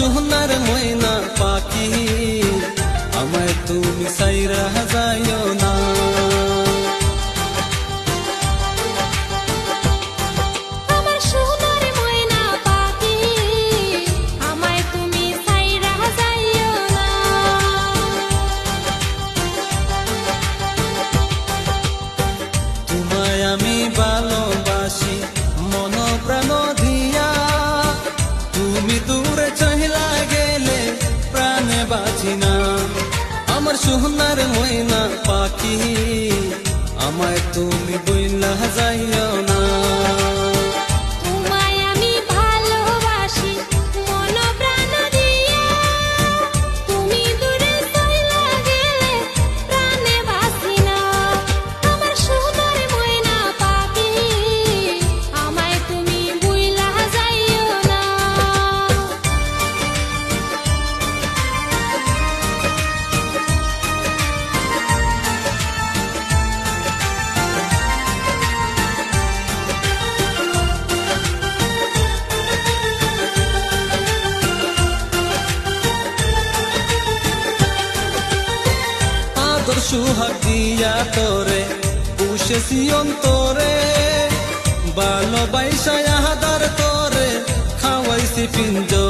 সোনার ময়না পাখি। আমায় তুমি সাইরা যায়ো মইনা পাখি। আমায় তুমি বইলা যাইয়া সুহাগ দিয়া তোরে পুষেছি অন্তরে। ভালোবাইসায় আহাদার তোরে খাওয়াইছি পিঞ্জরে।